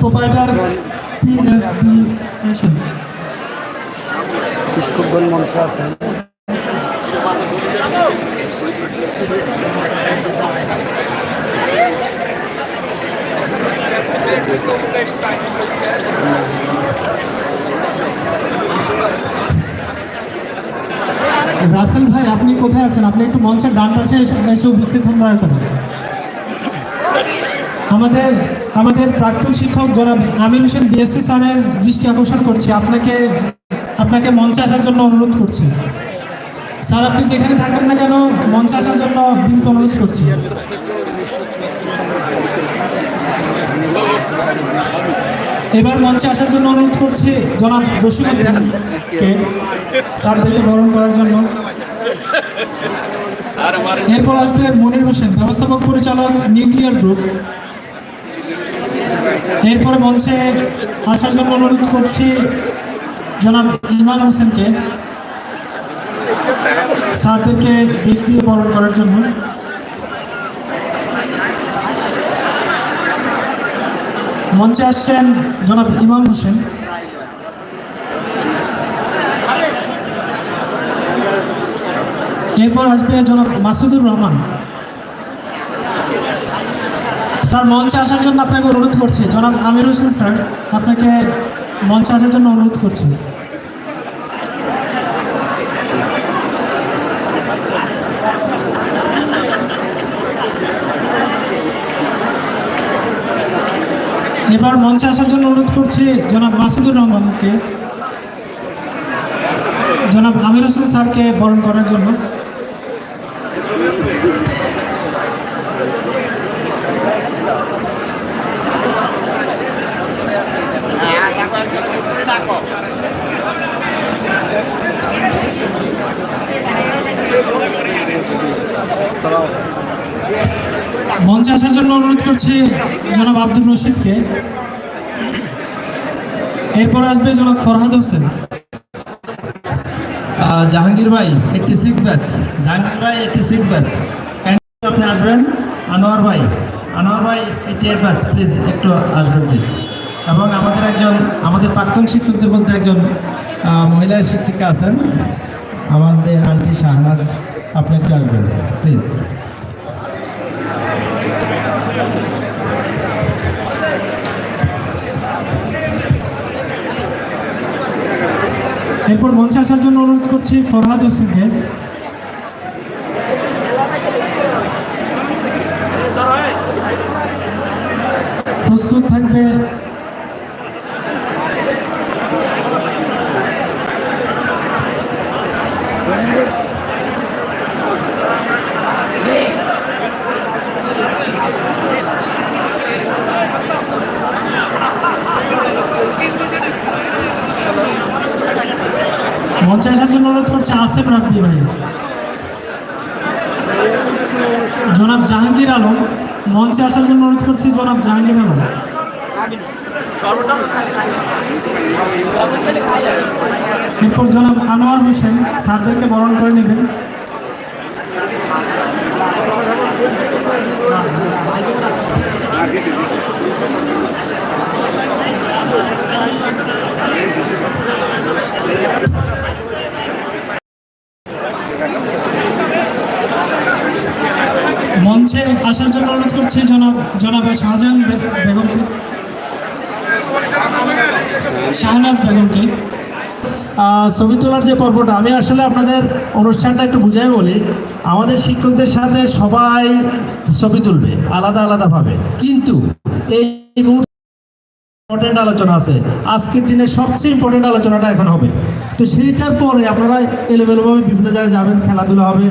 Proprietor TSB শিক্ষকগণ মঞ্চে আছেন রাসেল ভাই আপনি কোথায় আছেন? আপনি একটু মঞ্চের ডান পাশে এসে এসে উপস্থিত হন দয়া করে। আমাদের আমাদের প্রাক্তন শিক্ষক জনাব আমির হোসেন বিএসসি স্যারের দৃষ্টি আকর্ষণ করছি। আপনাকে আপনাকে মঞ্চে আসার জন্য অনুরোধ করছি। স্যার, আপনি যেখানে থাকেন না কেন, মঞ্চে আসার জন্য বিনীত অনুরোধ করছি। এবার মঞ্চে আসার জন্য অনুরোধ করছি জনাব জসিমুদ্দিনকে স্যারদেরকে বরণ করার জন্য। এরপর আসবে মনির হোসেন, ব্যবস্থাপক পরিচালক, নিউক্লিয়ার গ্রুপ। এরপরে মঞ্চে আসার জন্য অনুরোধ করছি জনাব ইমান হোসেনকে, স্যারদেরকে গিফট দিয়ে বরণ করার জন্য। মঞ্চে আসছেন জনাব ইমাম হোসেন। এরপর আসবে জনাব মাসুদুর রহমান। স্যার, মঞ্চে আসার জন্য আপনাকে অনুরোধ করছি। জনাব আমির হোসেন স্যার, আপনাকে মঞ্চে আসার জন্য অনুরোধ করছি। এবার মঞ্চে আসার জন্য অনুরোধ করছি জনাব মাসুদুর রহমানকে। জনাব আমির হোসেন স্যারকে বরণ করার জন্য। মঞ্চে আসার জন্য অনুরোধ করছি জনাব আব্দুর রশিদকে। এরপর আসবে জনাব ফরহাদ হোসেন। জাহাঙ্গীর ভাই এইটটি সিক্স ব্যাচ জাহাঙ্গীর ভাই এইটটি সিক্স ব্যাচ আপনি আসবেন? আনোয়ার ভাই আনোয়ার ভাই এইটি এইট ব্যাচ প্লিজ একটু আসবেন প্লিজ এবং আমাদের একজন, আমাদের প্রাক্তন শিক্ষকদের মধ্যে একজন মহিলা শিক্ষিকা আছেন। আমাদের আন্টি শাহনাজ, আপনি একটু আসবেন প্লিজ এরপর মঞ্চে আসার জন্য অনুরোধ করছি ফরহাদ হোসেনকে। প্রস্তুত থাকবে মঞ্চে আসার জন্য অনুরোধ করছে আসিফ রাব্দি ভাই। জনাব জাহাঙ্গীর আলম, মঞ্চে আসার জন্য অনুরোধ করছি জনাব জাহাঙ্গীর আলম। এরপর জনাব আনোয়ার হোসেন, স্যারদেরকে বরণ করে নেবেন মঞ্চে আসার জন্য অনুরোধ করছি, জনাব জনাব শাহজাহান বেগমকে। শাহনাজ বেগমকে। ছবি তোলার যে পর্বটা, আমি আসলে আপনাদের অনুষ্ঠানটা একটু বুঝাই বলি। আমাদের শিক্ষকদের সাথে সবাই ছবি তুলবে, আলাদা আলাদাভাবে কিন্তু এই মুহূর্তে ইম্পর্টেন্ট আলোচনা আছে। আজকের দিনে সবচেয়ে ইম্পর্টেন্ট আলোচনাটা এখন হবে। তো সেইটার পরে আপনারা এলোমেলোভাবে বিভিন্ন জায়গায় যাবেন, খেলাধুলা হবে,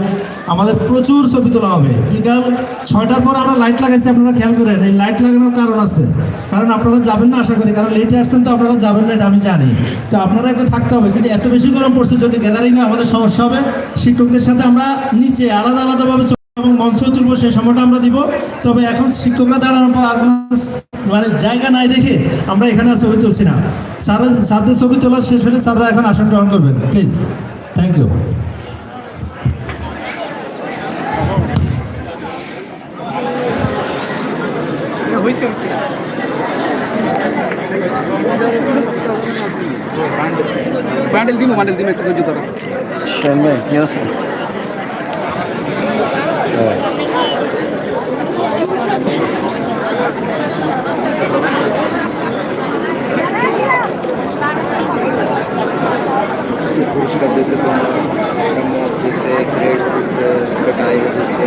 আমাদের প্রচুর ছবি তোলা হবে। বিকাল ছয়টার পর আমরা লাইট লাগাইছি, আপনারা খেয়াল করেন, এই লাইট লাগানোর কারণ আছে। কারণ আপনারা যাবেন না, আশা করি, কারণ লেটে আসছেন তো আপনারা যাবেন না, এটা আমি জানি। তো আপনারা একটু থাকতে হবে, কিন্তু এত বেশি গরম পড়ছে, যদি গ্যাদারিং আমাদের সমস্যা হবে। শিক্ষকদের সাথে আমরা নিচে আলাদা আলাদাভাবে এবং মঞ্চ তুলবো সেই সময়টা আমরা দিব। তবে এখন শিক্ষকরা দাঁড়ানোর পর আর মানে জায়গা নাই দেখে আমরা এখানে আর ছবি তুলছি না। স্যার স্যারদের ছবি তোলা শেষ হলে স্যাররা এখন আসন গ্রহণ করবেন। প্লিজ থ্যাংক ইউ হয়েছে বান্ডেল দিব বান্ডেল দিব একটু ধৈর্য Evet. कुर्सी का जैसे प्रमोद जैसे क्रेड जैसे कटाई जैसे